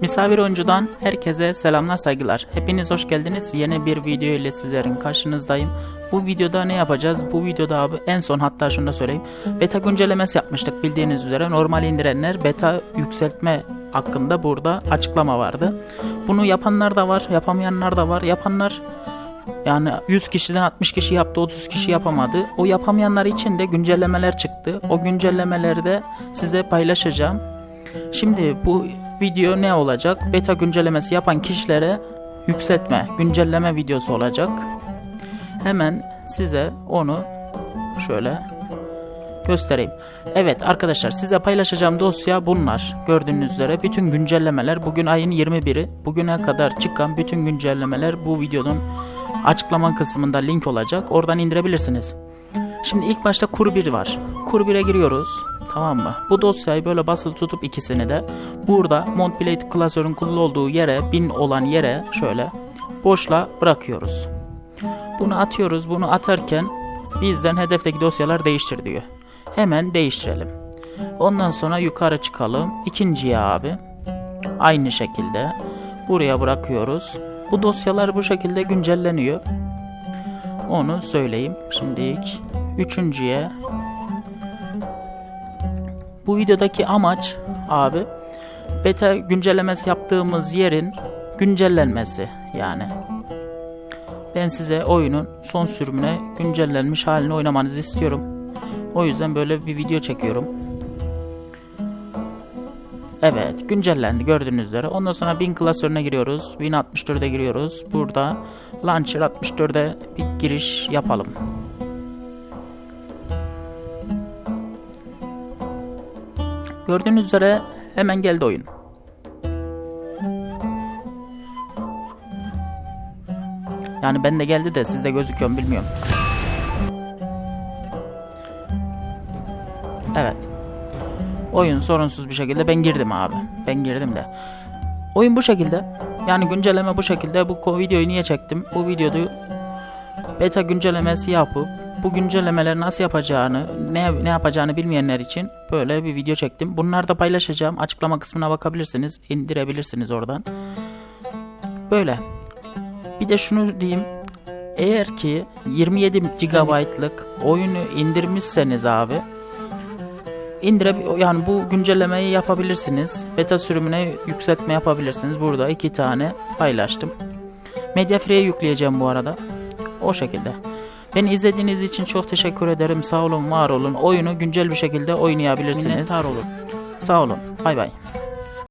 Misafir oyuncudan herkese selamlar saygılar. Hepiniz hoş geldiniz. Yeni bir video ile sizlerin karşınızdayım. Bu videoda ne yapacağız? Bu videoda abi en son hatta şunu da söyleyeyim. Beta güncellemesi yapmıştık bildiğiniz üzere. Normal indirenler beta yükseltme hakkında burada açıklama vardı. Bunu yapanlar da var, yapamayanlar da var. Yapanlar yani 100 kişiden 60 kişi yaptı, 30 kişi yapamadı. O yapamayanlar için de güncellemeler çıktı. O güncellemeleri de size paylaşacağım. Şimdi bu video ne olacak? Beta güncellemesi yapan kişilere yükseltme, güncelleme videosu olacak. Hemen size onu şöyle göstereyim. Evet arkadaşlar size paylaşacağım dosya bunlar. Gördüğünüz üzere bütün güncellemeler bugün ayın 21'i. Bugüne kadar çıkan bütün güncellemeler bu videonun açıklama kısmında link olacak. Oradan indirebilirsiniz. Şimdi ilk başta kur 1 var. Kur 1'e giriyoruz. Tamam mı? Bu dosyayı böyle basılı tutup ikisini de burada Montplate klasörün kullu olduğu yere, bin olan yere şöyle boşla bırakıyoruz. Bunu atıyoruz. Bunu atarken bizden hedefteki dosyalar değiştir diyor. Hemen değiştirelim. Ondan sonra yukarı çıkalım. İkinciye abi. Aynı şekilde buraya bırakıyoruz. Bu dosyalar bu şekilde güncelleniyor. Onu söyleyeyim. Şimdi ilk üçüncüye bu videodaki amaç abi beta güncellemesi yaptığımız yerin güncellenmesi yani. Ben size oyunun son sürümüne güncellenmiş halini oynamanızı istiyorum. O yüzden böyle bir video çekiyorum. Evet güncellendi gördüğünüz üzere. Ondan sonra bin klasörüne giriyoruz. Win 64'e giriyoruz. Burada Launcher 64'e bir giriş yapalım. Gördüğünüz üzere hemen geldi oyun. Yani bende geldi de sizde gözüküyor mu bilmiyorum. Evet. Oyun sorunsuz bir şekilde ben girdim abi. Ben girdim de. Oyun bu şekilde. Yani güncelleme bu şekilde. Bu videoyu niye çektim? Bu videoyu beta güncellemesi yapıp bu güncellemeleri nasıl yapacağını, ne, ne yapacağını bilmeyenler için böyle bir video çektim. Bunları da paylaşacağım. Açıklama kısmına bakabilirsiniz. indirebilirsiniz oradan. Böyle. Bir de şunu diyeyim. Eğer ki 27 GB'lık oyunu indirmişseniz abi indire yani bu güncellemeyi yapabilirsiniz. Beta sürümüne yükseltme yapabilirsiniz. Burada iki tane paylaştım. Mediafree'ye yükleyeceğim bu arada. O şekilde. Beni izlediğiniz için çok teşekkür ederim. Sağ olun, var olun. Oyunu güncel bir şekilde oynayabilirsiniz. Sağ olun. Bay bay.